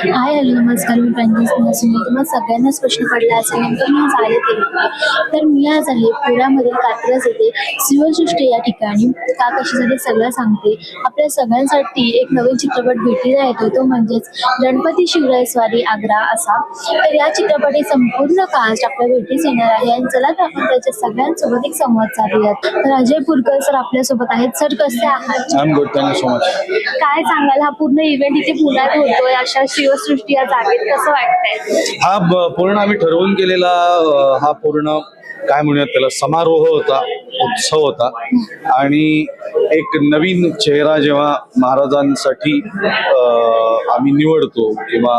Hi hello नमस्कार मी प्रांजल सिंह तुम्हाला सगळ्यांनाच प्रश्न पडला असेल नेमकं मी आज आले ते? तर मी आज आहे पुण्यामधील कात्रज येथे शिवसृष्टी या ठिकाणी. का कशासाठी सगळं सांगते? आपल्या सगळ्यांसाठी एक नवीन चित्रपट भेटीला येतो तो म्हणजेच गणपती शिवराय स्वारी आग्रा असा. तर या चित्रपटी संपूर्ण कास्ट आपल्या भेटीस येणार आहे. आणि चला तर आपण त्याच्या सगळ्यांसोबत एक संवाद साधूयात. तर अजय पुरकर सर आपल्यासोबत आहेत. सर कसे आहात? काय सांगाल? हा पूर्ण इव्हेंट इथे पुण्यात होतोय. अशा शिवसृष्टी या जागेत कसं वाटतंय? हा पूर्ण आम्ही ठरवून केलेला हा पूर्ण काय म्हणूयात त्याला समारोह होता उत्सव होता. आणि एक नवीन चेहरा जेव्हा महाराजांसाठी आम्ही निवडतो किंवा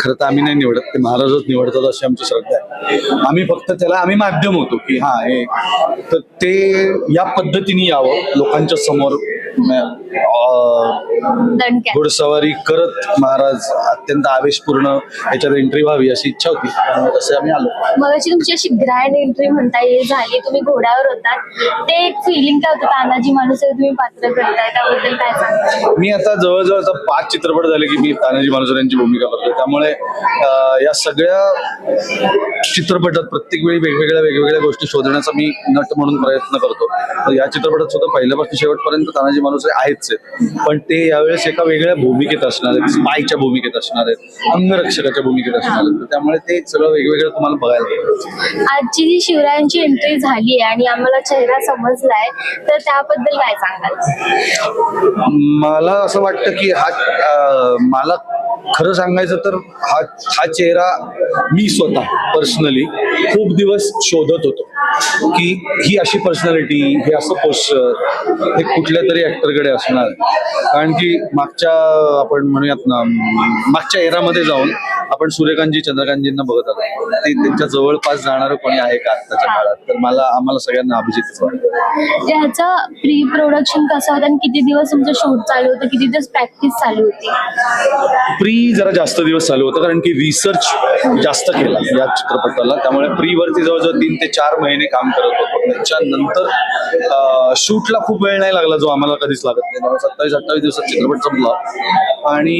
खरं तर आम्ही नाही निवडत ते महाराजच निवडतात अशी आमची श्रद्धा आहे. आम्ही फक्त त्याला आम्ही माध्यम होतो की हा हे तर ते या पद्धतीने यावं लोकांच्या समोर घोडसवारी करत महाराज अत्यंत आवेशपूर्ण याच्यात एंट्री व्हावी अशी इच्छा होती. त्यामुळे तसे आम्ही आलो. मग तुमची अशी ग्रँड एंट्री म्हणता येईल झाली. तुम्ही घोड्यावर होतात. ते एक फिलिंग काय होतं? तानाजी माणूस तुम्ही पात्र करताय त्याबद्दल काय सांगता मी आता जवळजवळ आता पाच चित्रपट झाले की मी तानाजी मालुसरे यांची भूमिका करतो त्यामुळे या सगळ्या चित्रपटात प्रत्येक वेळी वेगवेगळ्या वेगवेगळ्या गोष्टी शोधण्याचा मी नट म्हणून प्रयत्न करतो. तर या चित्रपटात सुद्धा पहिल्यापासून शेवटपर्यंत तानाजी मालुसरे आहेच आहेत. पण ते यावेळेस एका वेगळ्या भूमिकेत असणार आहेत स्पायच्या भूमिकेत असणार आहेत अंगरक्षकाच्या भूमिकेत असणार आहेत. त्यामुळे ते सगळं वेगवेगळं तुम्हाला बघायला मिळेल. आजची जी शिवरायांची एंट्री झाली आहे आणि आम्हाला चेहरा समजलाय तर त्याबद्दल काय सांगाल? मला असं वाटतं की हा मला खरं सांगायचं तर हा हा चेहरा मी स्वतः पर्सनली खूप दिवस शोधत होतो की ही अशी पर्सनॅलिटी हे असं पोस्टर हे कुठल्या तरी ऍक्टरकडे असणार. कारण की मागच्या आपण म्हणूयात ना मागच्या एरामध्ये जाऊन आपण सूर्यकांतजी चंद्रकांतजींना बघत आलो ते त्यांच्या जवळपास जाणारं कोणी आहे का आत्ताच्या काळात? तर मला आम्हाला सगळ्यांना अभिजितच वाटतं. त्याचं प्री प्रोडक्शन कसं होतं आणि किती दिवस तुमचं शूट चालू होतं किती दिवस प्रॅक्टिस चालू होती? प्री जरा जास्त दिवस चालू होतं कारण की रिसर्च जास्त केला या चित्रपटाला. त्यामुळे प्री वरती जवळजवळ तीन ते चार महिने काम करत होतो. त्याच्यानंतर शूटला खूप वेळ नाही लागला जो आम्हाला कधीच लागत नाही. त्यामुळे सत्तावीस अठ्ठावीस दिवसात चित्रपट संपला. आणि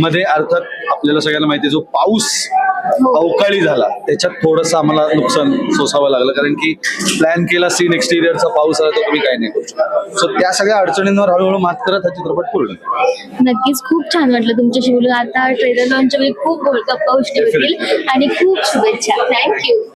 मध्ये अर्थात आपल्याला सगळ्यांना माहिती आहे जो पाऊस अवकाळी झाला त्याच्यात थोडंसं आम्हाला नुकसान सोसावं लागलं. कारण की प्लॅन केला सीन एक्सटिरियरचा पाऊस आला तर तुम्ही काय नाही करू शकत. सो त्या सगळ्या अडचणींवर हळूहळू मात करत हा चित्रपट पूर्ण. नक्कीच खूप छान वाटलं तुमच्याशी बोलून. आता ट्रेलर वेळी खूप गोष्टी होतील. आणि खूप शुभेच्छा. थँक्यू